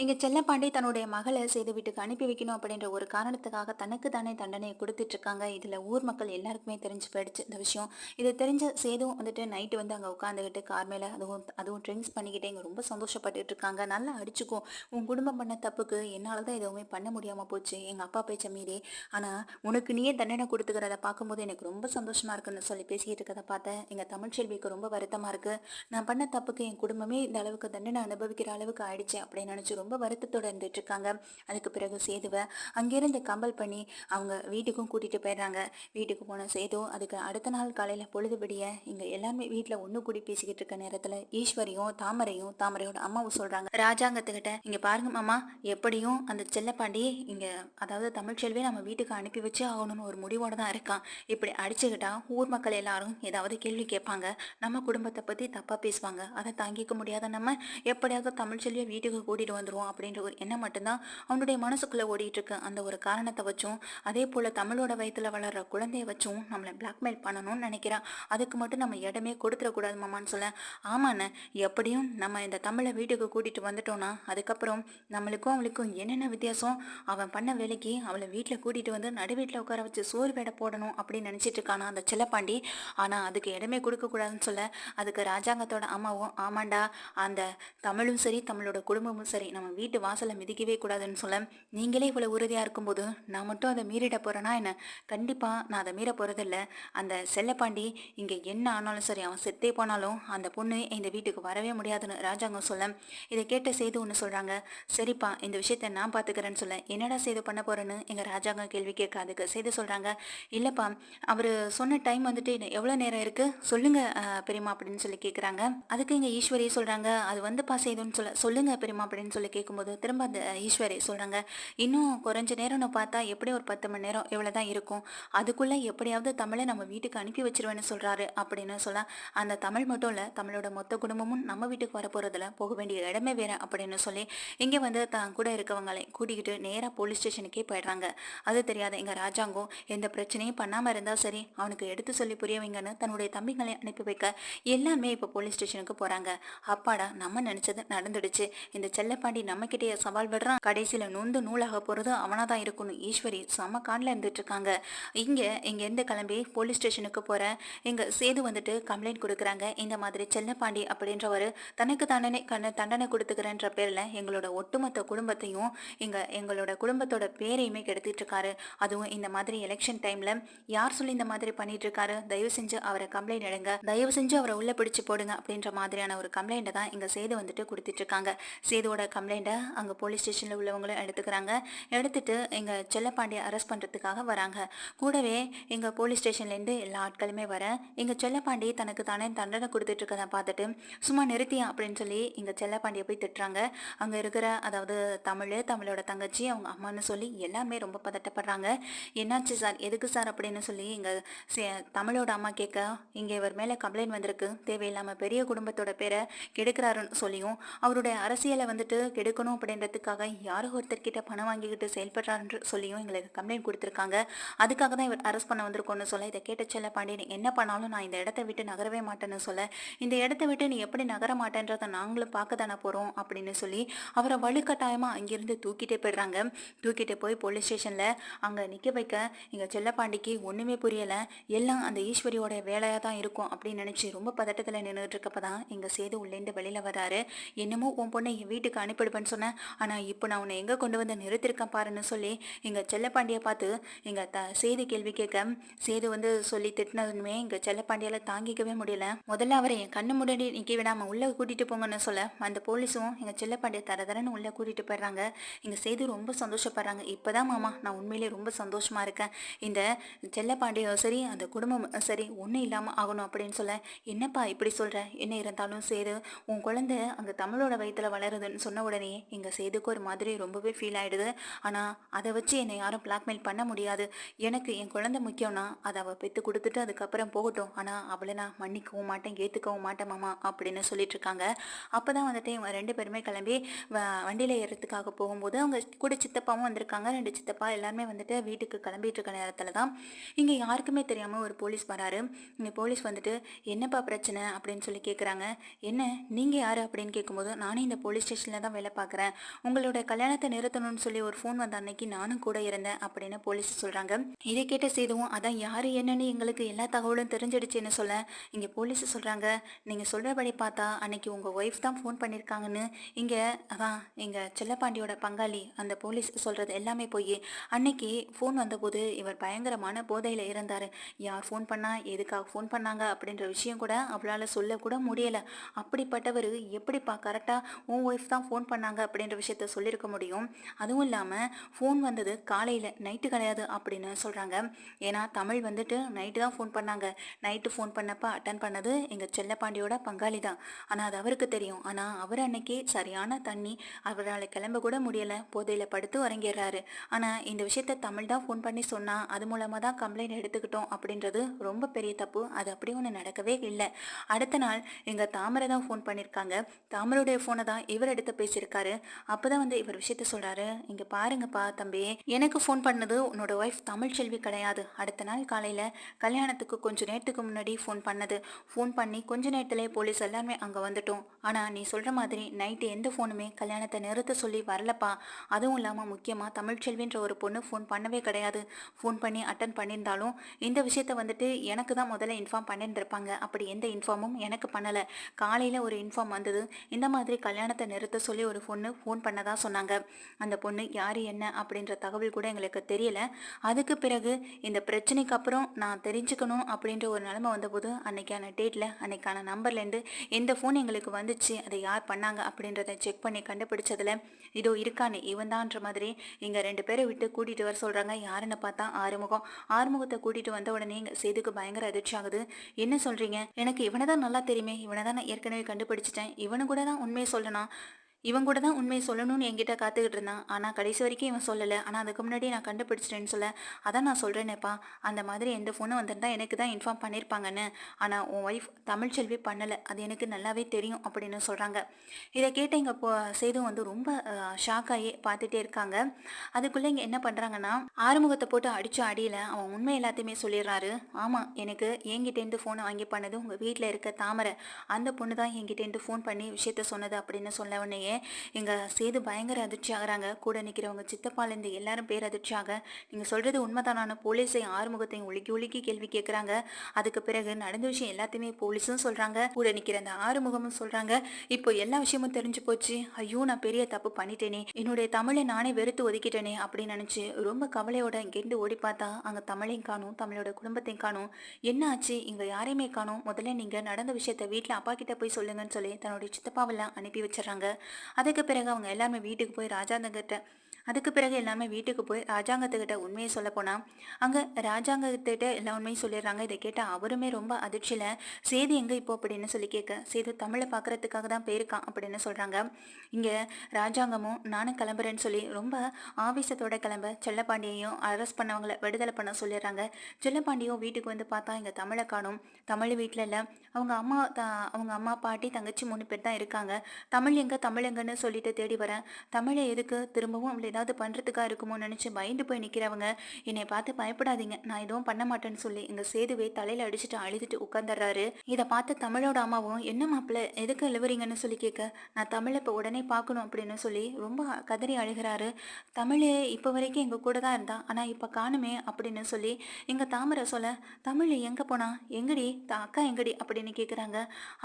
இங்கே செல்லப்பாண்டி தன்னுடைய மகளை செய்து வீட்டுக்கு அனுப்பி வைக்கணும் அப்படின்ற ஒரு காரணத்துக்காக தனக்கு தானே தண்டனையை கொடுத்துட்டு இருக்காங்க. இதில் ஊர் மக்கள் எல்லாருக்குமே தெரிஞ்சு போயிடுச்சு இந்த விஷயம். இது தெரிஞ்ச சேதும் வந்துட்டு நைட்டு வந்து அங்கே உட்காந்துக்கிட்டு கார் மேலே அதுவும் அதுவும் ட்ரிங்க்ஸ் பண்ணிக்கிட்டே இங்கே ரொம்ப சந்தோஷப்பட்டுட்டு இருக்காங்க. நல்லா அடிச்சுக்கும் உன் குடும்பம் பண்ண தப்புக்கு என்னால் தான் எதுவுமே பண்ண முடியாமல் போச்சு. எங்கள் அப்பா பேச்ச மீறி. ஆனால் உனக்கு நீயே தண்டனை கொடுத்துக்கிறத பார்க்கும்போது எனக்கு ரொம்ப சந்தோஷமாக இருக்குன்னு சொல்லி பேசிக்கிட்டு இருக்கதை பார்த்தேன். எங்கள் தமிழ்ச்செல்விக்கு ரொம்ப வருத்தமாக இருக்குது நான் பண்ண தப்புக்கு என் குடும்பமே இந்த அளவுக்கு தண்டனை அனுபவிக்கிற அளவுக்கு ஆயிடுச்சு அப்படின்னு நினச்சி ரொம்ப வருத்தத்தோட வருத்தத்தோடு இருந்துட்டுருக்காங்க. அதுக்கு பிறகு சேதுவை அங்கேருந்து கம்பல் பண்ணி அவங்க வீட்டுக்கும் கூட்டிகிட்டு போயிடுறாங்க. வீட்டுக்கு போன சேது அதுக்கு அடுத்த நாள் காலையில் பொழுதுபடிய இங்கே எல்லாருமே வீட்டில் ஒன்று கூடி பேசிக்கிட்டு இருக்க நேரத்தில் ஈஸ்வரியும் தாமரையும் தாமரையோட அம்மாவும் சொல்கிறாங்க ராஜாங்கத்துக்கிட்ட இங்கே பாருங்க மாமா எப்படியும் அந்த செல்லப்பாண்டி இங்கே அதாவது தமிழ்ச்செல்வி நம்ம வீட்டுக்கு அனுப்பி வச்சு ஆகணும்னு ஒரு முடிவோடு தான் இருக்கான். இப்படி அடிச்சுக்கிட்டா ஊர் மக்கள் எல்லாரும் ஏதாவது கேள்வி கேட்பாங்க. நம்ம குடும்பத்தை பற்றி தப்பாக பேசுவாங்க. அதை தாங்கிக்க முடியாத நம்ம எப்படியாவது தமிழ்ச்செல்வியை வீட்டுக்கு கூட்டிட்டு வந்துருவோம் அப்படின்ற ஒரு எண்ணம் மட்டும்தான் அவனுடைய மனசுக்குள்ளே ஓடிட்டுருக்கு. அந்த ஒரு காரணத்தை வச்சும் அதே போல் தமிழோட வயத்தில் வளர்ற குழந்தைய வச்சும் நம்மளை பிளாக்மெயில் பண்ணணும்னு நினைக்கிறான் அதுக்கு மட்டும் நம்ம இடமே கொடுத்துடக்கூடாது மாமான்னு சொல்ல. ஆமாண்ணே எப்படியும் நம்ம இந்த தமிழை வீட்டுக்கு கூட்டிகிட்டு வந்துட்டோம்னா அதுக்கப்புறம் நம்மளுக்கும் அவளுக்கும் என்னென்ன வித்தியாசம்? அவன் பண்ண வேலைக்கு அவளை வீட்டில் கூட்டிகிட்டு வந்து நடு வீட்டில் உட்கார வச்சு சோறு வேடை போடணும் அப்படின்னு நினச்சிட்டு இருக்கானா அந்த செல்லப்பாண்டி. ஆனால் அதுக்கு இடமே கொடுக்கக்கூடாதுன்னு சொல்ல. அதுக்கு ராஜாங்கத்தோட அம்மாவும் ஆமாண்டா அந்த தமிழும் சரி தமிழோட குடும்பமும் சரி நம்ம வீட்டு வாசலை மிதிக்கவே கூடாதுன்னு சொல்ல நீங்களே இவ்வளோ உறுதியாக இருக்கும்போது நான் மட்டும் அதை மீறிட போகிறேன்னா என்ன? கண்டிப்பாக நான் அதை மீற போகிறதில்ல அந்த செல்லப்பாண்டி இங்கே என்ன ஆனாலும் சரி அவன் செத்தே போனாலும் அந்த பொண்ணு இந்த வீட்டுக்கு வரவே முடியாதுன்னு ராஜாங்கம் சொல்ல இதை கேட்ட செய்து ஒன்று சொல்கிறாங்க சரிப்பா இந்த விஷயத்த நான் பார்த்துக்கிறேன்னு சொல்ல என்னடா செய்து பண்ண போகிறேன்னு எங்கள் ராஜாங்கம் கேள்வி கேட்க அதுக்கு செய்து சொல்கிறாங்க இல்லைப்பா அவர் சொன்ன டைம் வந்துட்டு இன்னும் நேரம் இருக்கு? சொல்லுங்க பெரியமா பெரியம்மா அப்படின்னு சொல்லி கேட்குறாங்க அதுக்கு இங்கே ஈஸ்வரி சொல்கிறாங்க அது வந்துப்பா செய்துன்னு சொல்ல சொல்லுங்க பெரியம்மா அப்படின்னு சொல்லி கேட்கும்போது திரும்ப அந்த ஈஸ்வரி சொல்கிறாங்க இன்னும் குறைஞ்ச நேரம்னு பார்த்தா எப்படி ஒரு பத்து மணி நேரம் இவ்வளவுதான் இருக்கும்? அதுக்குள்ளே எப்படியாவது தமிழை நம்ம வீட்டுக்கு அனுப்பி வச்சிருவேன்னு சொல்கிறாரு அப்படின்னு சொல்ல அந்த தமிழ் மட்டும் இல்லை தமிழோட மொத்த குடும்பமும் நம்ம வீட்டுக்கு வர போகிறதுல போக வேண்டிய இடமே வேற அப்படின்னு சொல்லி இங்கே வந்து தான் கூட இருக்கவங்களை கூட்டிக்கிட்டு நேராக போலீஸ் ஸ்டேஷனுக்கே போயிடுறாங்க. அது தெரியாத எங்கள் ராஜாங்கம் எந்த பிரச்சனையும் பண்ணாமல் இருந்தால் சரி அவனுக்கு எடுத்து சொல்லி புரிய வைங்கன்னு தன்னுடைய தம்பிகளை அனுப்பி வைக்க எல்லாமே இப்போ போலீஸ் ஸ்டேஷனுக்கு போகிறாங்க அப்பாடா நம்ம நினச்சது நடந்துடுச்சு. இந்த செல்லப்பாண்டி நம்ம கிட்டே சவால் விடுறான். கடைசியில நொந்து நூலாக போறது அவனா தான் இருக்கணும். ஈஸ்வரி செம காண்ல இருந்துட்டு இருக்காங்க இங்க இங்க இருந்து கிளம்பி போலீஸ் ஸ்டேஷனுக்கு போற. எங்க சேது வந்துட்டு கம்ப்ளைண்ட் கொடுக்குறாங்க. இந்த மாதிரி செல்லப்பாண்டி அப்படின்றவர் தனக்கு தண்டனை கண்ண தண்டனை கொடுத்துக்கிறேன்ற பேர்ல எங்களோட ஒட்டுமொத்த குடும்பத்தையும் எங்க எங்களோட குடும்பத்தோட பேரையுமே கெடுத்துட்டு இருக்காரு அதுவும் இந்த மாதிரி எலெக்ஷன் டைம்ல யார் சொல்லி இந்த மாதிரி பண்ணிட்டு இருக்காரு தயவு செஞ்சு அவரை கம்ப்ளைண்ட் எடுங்க. தயவு செஞ்சு அவரை உள்ள பிடிச்சு போடுங்க அப்படின்ற மாதிரியான ஒரு கம்ப்ளைண்ட்டை தான் இங்க சேது வந்துட்டு கொடுத்துட்டு இருக்காங்க சேதுவோட கம்ப்ளைண்ட்டை அங்கே போலீஸ் ஸ்டேஷனில் உள்ளவங்களும் எடுத்துக்கிறாங்க. எடுத்துட்டு எங்கள் செல்லப்பாண்டியை அரெஸ்ட் பண்ணுறதுக்காக வராங்க. கூடவே எங்கள் போலீஸ் ஸ்டேஷன்லேருந்து எல்லா ஆட்களுமே வர எங்கள் செல்லப்பாண்டி தனக்கு தானே தண்டனை கொடுத்துட்ருக்கதை பார்த்துட்டு சும்மா நிறுத்தியா அப்படின்னு சொல்லி எங்கள் செல்லப்பாண்டியை போய் திட்டுறாங்க. அங்கே இருக்கிற அதாவது தமிழ் தமிழோட தங்கச்சி அவங்க அம்மான்னு சொல்லி எல்லாமே ரொம்ப பதட்டப்படுறாங்க. என்னாச்சு சார்? எதுக்கு சார்? அப்படின்னு சொல்லி எங்கள் சே- தமிழோட அம்மா கேட்க இங்கே இவர் மேலே கம்ப்ளைண்ட் வந்திருக்கு. தேவையில்லாம பெரிய குடும்பத்தோட பேரை கெடுக்கிறாருன்னு சொல்லியும் அவருடைய அரசியலை வந்துட்டு கெடுக்கணும் அப்படின்றதுக்காக யாரோ ஒருத்தர்கிட்ட பணம் வாங்கிக்கிட்டு செயல்படுறாருன்னு சொல்லியும் எங்களுக்கு கம்ப்ளைண்ட் கொடுத்துருக்காங்க. அதுக்காக தான் இவர் அரெஸ்ட் பண்ண வந்திருக்கோன்னு சொல்ல இதை கேட்ட செல்ல பாண்டியன் நீ என்ன பண்ணாலும் நான் இந்த இடத்த விட்டு நகரவே மாட்டேன்னு சொல்ல. இந்த இடத்த விட்டு நீ எப்படி நகர மாட்டேன்றதை நாங்களும் பார்க்க தானே போகிறோம் அப்படின்னு சொல்லி அவரை வலுக்கட்டாயமாக அங்கிருந்து தூக்கிட்டே போயிடுறாங்க. தூக்கிட்டு போய் போலீஸ் ஸ்டேஷனில் அங்கே நிற்க வைக்க எங்கள் செல்லப்பாண்டிக்கு ஒன்றுமே புரியலை. எல்லாம் அந்த ஈஸ்வரியோட வேலையாக தான் இருக்கும் அப்படின்னு நினச்சி ரொம்ப பதட்டத்தில் நின்றுட்டு இருக்கப்பதான் எங்க சேது உள்ளேந்து வெளியில் வராரு. என்னமோ உன் பொண்ணை என் வீட்டுக்கு அனுப்பிடுவேன்னு சொன்னேன். ஆனால் இப்போ நான் உன்னை எங்கே கொண்டு வந்து நிறுத்திருக்கேன் பாருன்னு சொல்லி எங்கள் செல்லப்பாண்டியை பார்த்து எங்கள் த சேது கேள்வி கேட்க சேது வந்து சொல்லி திட்டினதுமே எங்கள் செல்லப்பாண்டியால் தாங்கிக்கவே முடியல. முதல்ல அவரை என் கண்ணு முன்னாடி நிற்க விடாமல் உள்ளே கூட்டிகிட்டு போங்கன்னு சொல்ல அந்த போலீஸும் எங்கள் செல்லப்பாண்டியை தர தரன்னு உள்ளே கூட்டிகிட்டு போயிடுறாங்க. எங்கள் சேது ரொம்ப சந்தோஷப்படுறாங்க. இப்பதான் மாமா நான் உண்மையிலேயே ரொம்ப சந்தோஷமாக இருக்கேன். இந்த செல்லப்பாண்டியும் சரி அந்த குடும்பம் சரி ஒன்றும் இல்லாமல் ஆகணும் அப்படின்னு சொல்ல என்னப்பா இப்படி சொல்கிற என்ன இருந்தாலும் சேது உன் குழந்தை அங்கே தமிழோட வயிற்றில் வளருதுன்னு சொன்ன உடனே எங்கள் செய்துக்கு ஒரு மாதிரி ரொம்பவே ஃபீல் ஆகிடுது ஆனால் அதை வச்சு என்னை யாரும் பிளாக்மெயில் பண்ண முடியாது. எனக்கு என் குழந்தை முக்கியம்னா அதை அவள் பெற்று கொடுத்துட்டு அதுக்கப்புறம் போகட்டும். ஆனால் அவளை நான் மன்னிக்கவும் மாட்டேன் ஏற்றுக்கவும் மாட்டேன் மாமா அப்படின்னு சொல்லிட்டு இருக்காங்க. அப்போ தான் வந்துட்டு இவங்க ரெண்டு பேருமே கிளம்பி வ- வண்டியில போகும்போது அவங்க கூட சித்தப்பாவும் வந்திருக்காங்க. ரெண்டு சித்தப்பா எல்லாருமே வந்துட்டு வீட்டுக்கு கிளம்பிட்டு இருக்க நேரத்தில் தான் இங்கே யாருக்குமே தெரியாமல் ஒரு போலீஸ் வராரு. இங்கே போலீஸ் வந்துட்டு என்னப்பா பிரச்சனை? அப்படின்னு சொல்லி கேட்குறாங்க என்ன? நீங்கள் யார்? அப்படின்னு கேட்கும்போது நானே இந்த போலீஸ் ஸ்டேஷனில் தான் வேலை வேலை பார்க்குறேன். உங்களோட கல்யாணத்தை நிறுத்தணும்னு சொல்லி ஒரு ஃபோன் வந்த அன்னைக்கு நானும் கூட இருந்தேன் அப்படின்னு போலீஸ் சொல்கிறாங்க இதை கேட்ட சேதுவும் அதான் யார் என்னன்னு எங்களுக்கு எல்லா தகவலும் தெரிஞ்சிடுச்சுன்னு சொல்ல. இங்கே போலீஸ் சொல்கிறாங்க நீங்கள் சொல்கிறபடி பார்த்தா அன்னைக்கு உங்கள் ஒய்ஃப் தான் ஃபோன் பண்ணியிருக்காங்கன்னு இங்கே அதான் எங்கள் செல்லப்பாண்டியோட பங்காளி. அந்த போலீஸ் சொல்கிறது எல்லாமே போய் அன்னைக்கு ஃபோன் வந்தபோது இவர் பயங்கரமான போதையில் இருந்தார். யார் ஃபோன் பண்ணா? எதுக்காக ஃபோன் பண்ணாங்க? அப்படின்ற விஷயம் கூட அவளால் சொல்லக்கூட முடியலை. அப்படிப்பட்டவர் எப்படிப்பா கரெக்டாக உன் ஒய்ஃப் தான் ஃபோன் பண்ணாங்க அப்படின்ற விஷயத்த சொல்லியிருக்க முடியும். அதுவும் இல்லாமல் ஃபோன் வந்தது காலையில் நைட்டு கிடையாது அப்படின்னு சொல்கிறாங்க ஏன்னா தமிழ் வந்துட்டு நைட்டு தான் ஃபோன் பண்ணாங்க. நைட்டு ஃபோன் பண்ணப்போ அட்டன் பண்ணது எங்கள் செல்லப்பாண்டியோட பங்காளி தான். ஆனால் அது அவருக்கு தெரியும். ஆனால் அவர் அன்னைக்கு சரியான தண்ணி அவரால் கிளம்ப கூட முடியலை. போதையில் படுத்து உறங்கிடுறாரு. ஆனால் இந்த விஷயத்த தமிழ் தான் ஃபோன் பண்ணி சொன்னால் அது மூலமாக தான் கம்ப்ளைண்ட் எடுத்துக்கிட்டோம் அப்படின்றது ரொம்ப பெரிய தப்பு. அது அப்படி ஒன்று நடக்கவே இல்லை. அடுத்த நாள் எங்கள் தாமரை தான் ஃபோன் பண்ணியிருக்காங்க தாமருடைய ஃபோனை தான் இவர் எடுத்து பேசியிருக்காரு. இருக்காரு. அப்போதான் வந்து இவர் விஷயத்த சொல்கிறாரு இங்கே பாருங்கப்பா தம்பி எனக்கு ஃபோன் பண்ணது உன்னோட ஒய்ஃப் தமிழ் செல்வி கிடையாது. அடுத்த நாள் காலையில் கல்யாணத்துக்கு கொஞ்சம் நேரத்துக்கு முன்னாடி ஃபோன் பண்ணது. ஃபோன் பண்ணி கொஞ்ச நேரத்துல போலீஸ் எல்லாருமே அங்கே வந்துட்டோம். ஆனால் நீ சொல்கிற மாதிரி நைட்டு எந்த ஃபோனுமே கல்யாணத்தை நிறுத்த சொல்லி வரலப்பா. அதுவும் இல்லாமல் முக்கியமாக தமிழ்ச்செல்வின்ற ஒரு பொண்ணு ஃபோன் பண்ணவே கிடையாது. ஃபோன் பண்ணி அட்டன் பண்ணியிருந்தாலும் இந்த விஷயத்த வந்துட்டு எனக்கு தான் முதல்ல இன்ஃபார்ம் பண்ணியிருந்திருப்பாங்க. அப்படி எந்த இன்ஃபார்மும் எனக்கு பண்ணலை. காலையில் ஒரு இன்ஃபார்ம் வந்தது. இந்த மாதிரி கல்யாணத்தை நிறுத்த சொல்லி ஒரு பொண்ணு ஃபோன் பண்ணதா சொன்னாங்க. அந்த பொண்ணு யார் என்ன? அப்படின்ற தகவல் கூட எங்களுக்கு தெரியல. அதுக்கு பிறகு இந்த பிரச்சனைக்கு அப்புறம் நான் தெரிஞ்சுக்கணும் அப்படின்ற ஒரு நிலைமை வந்தபோது அன்னைக்கான டேட்டில் அன்னைக்கான நம்பர்லேருந்து எந்த ஃபோன் எங்களுக்கு வந்துச்சு? அதை யார் பண்ணாங்க? அப்படின்றத செக் பண்ணி கண்டுபிடிச்சதில் இதோ இருக்கானே இவன் தான்ற மாதிரி இங்கே ரெண்டு பேரை விட்டு கூட்டிகிட்டு வர சொல்கிறாங்க யாருன்னு பார்த்தா ஆறுமுகம். ஆறுமுகத்தை கூட்டிகிட்டு வந்த உடனே இங்கே சேதுக்கு பயங்கர அதிர்ச்சி ஆகுது. என்ன சொல்கிறீங்க எனக்கு இவனை தான் நல்லா தெரியுமே. இவனை தான் நான் ஏற்கனவே கண்டுபிடிச்சிட்டேன். இவனு கூட தான் உண்மையை சொல்லணும். இவன் கூட தான் உண்மையை சொல்லணும்னு என்கிட்ட காத்துக்கிட்டு இருந்தான். ஆனால் கடைசி வரைக்கும் இவன் சொல்லலை. ஆனால் அதுக்கு முன்னாடி நான் கண்டுபிடிச்சிட்டேன்னு சொல்ல அதான் நான் சொல்கிறேனேப்பா அந்த மாதிரி எந்த ஃபோனும் வந்திருந்தா எனக்கு தான் இன்ஃபார்ம் பண்ணியிருப்பாங்கன்னு ஆனால் உன் ஒய்ஃப் தமிழ்ச்செல்வி பண்ணலை. அது எனக்கு நல்லாவே தெரியும் அப்படின்னு சொல்கிறாங்க இதை கேட்ட இங்கே போ சேதும் வந்து ரொம்ப ஷாக் ஆகி பார்த்துட்டே இருக்காங்க. அதுக்குள்ளே இங்கே என்ன பண்ணுறாங்கன்னா ஆறுமுகத்தை போட்டு அடித்த அடியில் அவன் உண்மை எல்லாத்தையுமே சொல்லிடுறாரு. ஆமாம் எனக்கு என்கிட்டேருந்து ஃபோனை வாங்கி பண்ணது உங்கள் வீட்டில் இருக்க தாமரை. அந்த பொண்ணு தான் என்கிட்டேருந்து ஃபோன் பண்ணி விஷயத்த சொன்னது அப்படின்னு சொன்ன உடனே எங்கள் சேது பயங்கர அதிர்ச்சி ஆகிறாங்க. கூட நிற்கிறவங்க சித்தப்பாலேருந்து எல்லாரும் பேர் அதிர்ச்சியாக நீங்கள் சொல்கிறது உண்மைதானான போலீஸை ஆறுமுகத்தையும் உலுக்கி உலுக்கி கேள்வி கேட்குறாங்க அதுக்கு பிறகு நடந்த விஷயம் எல்லாத்தையுமே போலீஸும் சொல்கிறாங்க கூட நிற்கிற அந்த ஆறுமுகமும் சொல்கிறாங்க இப்போ எல்லா விஷயமும் தெரிஞ்சு போச்சு. ஐயோ நான் பெரிய தப்பு பண்ணிட்டேனே. என்னுடைய தமிழை நானே வெறுத்து ஒதுக்கிட்டேனே அப்படின்னு நினச்சி ரொம்ப கவலையோட இங்கேருந்து ஓடி பார்த்தா அங்கே தமிழையும் காணும் தமிழோட குடும்பத்தையும் காணும். என்ன ஆச்சு? இங்கே யாரையுமே காணும். முதல்ல நீங்கள் நடந்த விஷயத்த வீட்டில் அப்பா கிட்ட போய் சொல்லுங்கன்னு சொல்லி தன்னுடைய சித்தப்பாவெல்லாம் அனுப்பி வச்சிடறாங்க. அதுக்கு பிறகு அவங்க எல்லாருமே வீட்டுக்கு போய் ராஜாந்தங்கிட்ட அதுக்கு பிறகு எல்லாமே வீட்டுக்கு போய் ராஜாங்கத்துக்கிட்ட உண்மையை சொல்ல போனால் அங்கே ராஜாங்கத்திட்ட எல்லா உண்மையும் சொல்லிடுறாங்க. இதை கேட்டால் அவருமே ரொம்ப அதிர்ச்சியில் சேது எங்கே இப்போ? அப்படின்னு சொல்லி கேட்க சேது தமிழை பார்க்குறதுக்காக தான் போயிருக்கான் அப்படின்னு சொல்கிறாங்க இங்கே ராஜாங்கமும் நானும் கிளம்புறேன்னு சொல்லி ரொம்ப ஆவேசத்தோட கிளம்ப செல்லப்பாண்டியையும் அரெஸ்ட் பண்ணவங்கள விடுதலை பண்ண சொல்லிடுறாங்க. செல்லப்பாண்டியும் வீட்டுக்கு வந்து பார்த்தா இங்கே தமிழை காணும். தமிழ் வீட்டில் இல்லை. அவங்க அம்மா த அவங்க அம்மா பாட்டி தங்கச்சி மூணு பேர் தான் இருக்காங்க. தமிழ் எங்கே தமிழ் எங்கன்னு சொல்லிட்டு தேடி வரேன் தமிழை எதுக்கு திரும்பவும் அவளை ஏதாவது பண்ணுறதுக்காக இருக்குமோ நினச்சி பயந்து போய் நிற்கிறவங்க என்னை பார்த்து பயப்படாதீங்க. நான் எதுவும் பண்ண மாட்டேன்னு சொல்லி எங்கள் சேதுவை தலையில் அடிச்சுட்டு அழுதுட்டு உட்காந்துடுறாரு இதை பார்த்து தமிழோட அம்மாவும் என்ன மாப்பிள்ள எதுக்கு எழுவுறீங்கன்னு சொல்லி கேட்க நான் தமிழை இப்போ உடனே பார்க்கணும் அப்படின்னு சொல்லி ரொம்ப கதறி அழுகிறாரு. தமிழ் இப்போ வரைக்கும் எங்கள் கூட தான் இருந்தா ஆனால் இப்போ காணுமே அப்படின்னு சொல்லி எங்கள் தாமரை சொல்ல தமிழ் எங்கே போனா? எங்கடி? த அக்கா எங்கடி? அப்படின்னு கேட்குறாங்க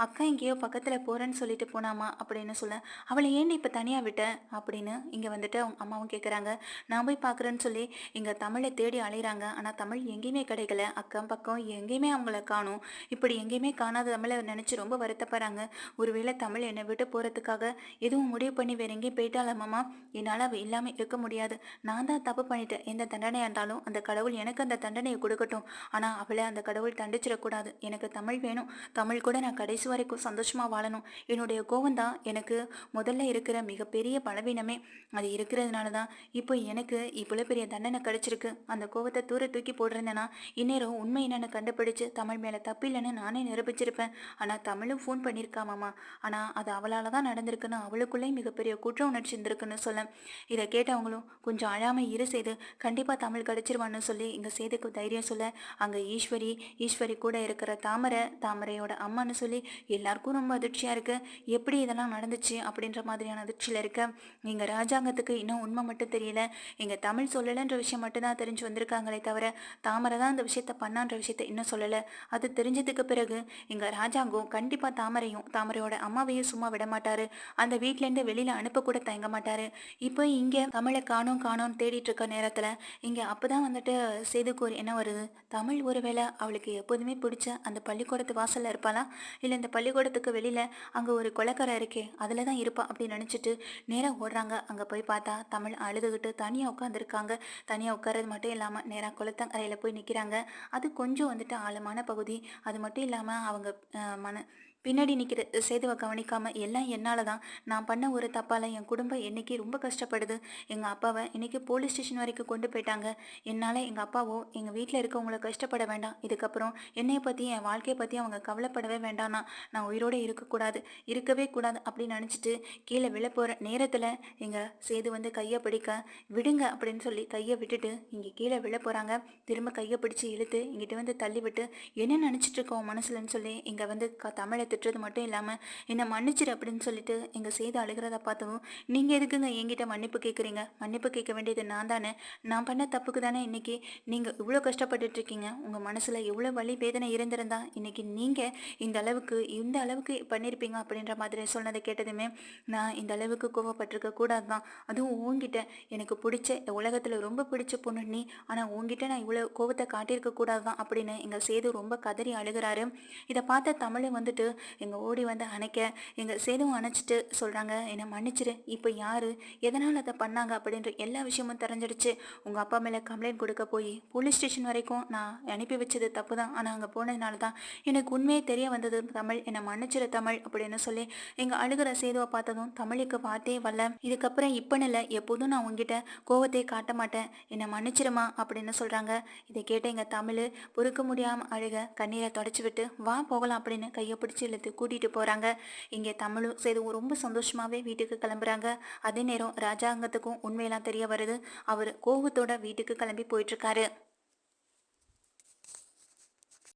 அக்கா எங்கேயோ பக்கத்தில் போகிறேன்னு சொல்லிட்டு போனாமா? அப்படின்னு சொல்ல அவளை ஏன்னு இப்போ தனியாக விட்ட? அப்படின்னு இங்கே வந்துட்டு அவங்க அம்மாவும் கேட்குறாங்க நான் போய் பார்க்குறேன்னு சொல்லி இங்கே தமிழை தேடி அலைகிறாங்க ஆனால் தமிழ் எங்கேயுமே கிடைக்கல. அக்கம் பக்கம் எங்கேயுமே அவங்கள காணும். இப்படி எங்கேயுமே காணாத தமிழை நினச்சி ரொம்ப வருத்தப்படுறாங்க. ஒருவேளை தமிழ் என்னை விட்டு போகிறதுக்காக எதுவும் முடிவு பண்ணி வேற எங்கேயும் போயிட்டாலம்மாமா என்னால் அவள் இல்லாமல் இருக்க முடியாது. நான் தான் தப்பு பண்ணிட்டேன். எந்த தண்டனையாக இருந்தாலும் அந்த கடவுள் எனக்கு அந்த தண்டனையை கொடுக்கட்டும். ஆனால் அவளை அந்த கடவுள் தண்டிச்சிடக்கூடாது எனக்கு தமிழ் வேணும். தமிழ் கூட நான் கடைசி வரைக்கும் சந்தோஷமாக வாழணும். என்னுடைய கோவம் தான் எனக்கு முதல்ல இருக்கிற மிகப்பெரிய பலவீனமே. அது இருக்கிறதுனால போனதுனால தான் இப்போ எனக்கு இவ்வளோ பெரிய தண்டனை கிடைச்சிருக்கு. அந்த கோவத்தை தூர தூக்கி போட்டிருந்தேன்னா இந்நேரம் உண்மை என்னென்னு கண்டுபிடிச்சு தமிழ் மேலே தப்பு இல்லைன்னு நானே நிரூபிச்சிருப்பேன். ஆனால் தமிழும் ஃபோன் பண்ணியிருக்காமாம்மா ஆனால் அது அவளால் தான் நடந்திருக்குன்னு அவளுக்குள்ளேயும் மிகப்பெரிய குற்ற உணர்ச்சி இருந்திருக்குன்னு சொல்ல இதை கேட்டவங்களும் கொஞ்சம் அழாமல் இரு செய்து கண்டிப்பாக தமிழ் கிடச்சிருவான்னு சொல்லி இங்கே சேதுக்கு தைரியம் சொல்ல அங்கே ஈஸ்வரி ஈஸ்வரி கூட இருக்கிற தாமரை தாமரையோட அம்மான்னு சொல்லி எல்லாருக்கும் ரொம்ப அதிர்ச்சியாக இருக்குது எப்படி இதெல்லாம் நடந்துச்சு அப்படின்ற மாதிரியான அதிர்ச்சியில் இருக்க? எங்கள் ராஜாங்கத்துக்கு இன்னும் உண்மை மட்டும் தெரியல. இங்கே தமிழ் சொல்லலைன்ற விஷயம் மட்டும்தான் தெரிஞ்சு வந்திருக்காங்களே தவிர தாமரை தான் அந்த விஷயத்த பண்ணான்ற விஷயத்த இன்னும் சொல்லலை. அது தெரிஞ்சதுக்கு பிறகு இங்கே ராஜாங்கும் கண்டிப்பாக தாமரையும் தாமரையோட அம்மாவையும் சும்மா விட மாட்டாரு. அந்த வீட்டிலேருந்து வெளியில் அனுப்ப கூட தயங்க மாட்டாரு. இப்போ இங்கே தமிழை காணோம் காணோம்னு தேடிட்டு இருக்க நேரத்தில் இங்கே அப்போ தான் வந்துட்டு செய்திக்கூறு என்ன வருது? தமிழ் ஒருவேளை அவளுக்கு எப்போதுமே பிடிச்ச அந்த பள்ளிக்கூடத்து வாசலில் இருப்பாளா? இல்லை இந்த பள்ளிக்கூடத்துக்கு வெளியில் அங்கே ஒரு கொலக்கரை இருக்கே அதில் தான் இருப்பா அப்படின்னு நினச்சிட்டு நேராக ஓடுறாங்க. அங்கே போய் பார்த்தா தமிழ் அழுதுகிட்டு தனியாக உட்காந்துருக்காங்க தனியாக உட்காரது மட்டும் இல்லாமல் நேராக குளத்தங்கரையில் போய் நிற்கிறாங்க அது கொஞ்சம் வந்துட்டு ஆழமான பகுதி. அது மட்டும் இல்லாமல் அவங்க மன பின்னாடி நிற்கிற சேதுவை கவனிக்காமல் எல்லாம் என்னால் தான். நான் பண்ண ஒரு தப்பால் என் குடும்பம் என்னைக்கு ரொம்ப கஷ்டப்படுது. எங்கள் அப்பாவை இன்னைக்கு போலீஸ் ஸ்டேஷன் வரைக்கும் கொண்டு போயிட்டாங்க. என்னால் எங்கள் அப்பாவோ எங்கள் வீட்டில் இருக்கவங்கள கஷ்டப்பட வேண்டாம். இதுக்கப்புறம் என்னையை பற்றி என் வாழ்க்கையை பற்றி அவங்க கவலைப்படவே வேண்டாம்னா நான் உயிரோடு இருக்கக்கூடாது. இருக்கவே கூடாது அப்படின்னு நினச்சிட்டு கீழே விழ போகிற நேரத்தில் எங்கள் சேது வந்து கையை பிடிக்க விடுங்க அப்படின்னு சொல்லி கையை விட்டுட்டு இங்கே கீழே விழ போகிறாங்க திரும்ப கையை பிடிச்சி இழுத்து இங்கிட்ட வந்து தள்ளி விட்டு என்ன நினச்சிட்டு இருக்கோம் மனசுலன்னு சொல்லி இங்கே வந்து க தமிழை திட்டுறது மட்டும் இல்லாமல் என்னை மன்னிச்சிரு அப்படின்னு சொல்லிட்டு எங்கள் செய்து அழுகிறத பார்த்தவும் நீங்கள் எதுக்குங்க என்கிட்ட மன்னிப்பு கேட்குறீங்க மன்னிப்பு கேட்க வேண்டியது நான் தானே? நான் பண்ண தப்புக்கு தானே இன்றைக்கி நீங்கள் இவ்வளோ கஷ்டப்பட்டுட்டு இருக்கீங்க. உங்கள் மனசில் எவ்வளோ வலி வேதனை இருந்திருந்தா இன்றைக்கி நீங்கள் இந்த அளவுக்கு இந்த அளவுக்கு பண்ணியிருப்பீங்க அப்படின்ற மாதிரி சொன்னதை கேட்டதுமே நான் இந்த அளவுக்கு கோவப்பட்டிருக்க கூடாது தான் அதுவும் உங்ககிட்ட எனக்கு பிடிச்ச இந்த உலகத்தில் ரொம்ப பிடிச்ச பொண்ணு நீ. ஆனால் உங்ககிட்ட நான் இவ்வளோ கோவத்தை காட்டியிருக்க கூடாது தான் அப்படின்னு எங்கள் சேது ரொம்ப கதறி அழுகிறாரு. இதை பார்த்த தமிழை வந்துட்டு எங்கள் ஓடி வந்து அணைக்க எங்கள் சேதுவும் அணைச்சிட்டு சொல்கிறாங்க என்னை மன்னிச்சிரு. இப்போ யார்? எதனால் அதை பண்ணாங்க? அப்படின்ற எல்லா விஷயமும் தெரிஞ்சிடுச்சு. உங்கள் அப்பா மேலே கம்ப்ளைண்ட் கொடுக்க போய் போலீஸ் ஸ்டேஷன் வரைக்கும் நான் அனுப்பி வச்சது தப்பு தான் ஆனால் அங்கே போனதுனால தான் எனக்கு உண்மையே தெரிய வந்தது. தமிழ் என்னை மன்னிச்சிரு தமிழ் அப்படின்னு சொல்லி எங்கள் அழுகிற சேதுவை பார்த்ததும் தமிழுக்கு பார்த்தே வரல. இதுக்கப்புறம் இப்போன்னு இல்லை. எப்போதும் நான் உங்ககிட்ட கோவத்தை காட்ட மாட்டேன். என்னை மன்னிச்சிருமா? அப்படின்னு சொல்கிறாங்க இதை கேட்ட எங்கள் தமிழ் பொறுக்க முடியாமல் அழுக. கண்ணீரை தொடச்சி விட்டு வா போகலாம் அப்படின்னு கையை பிடிச்சி இழுத்து கூட்டிகிட்டு போகிறாங்க இங்கே தமிழும் சேதுவும் ரொம்ப சந்தோஷமாகவே வீட்டுக்கு கிளம்புறாங்க. அதே நேரம் ராஜாங்கத்துக்கும் உண்மையெல்லாம் தெரிய வருது. அவர் கோபத்தோட வீட்டுக்கு கிளம்பி போயிட்டுருக்காரு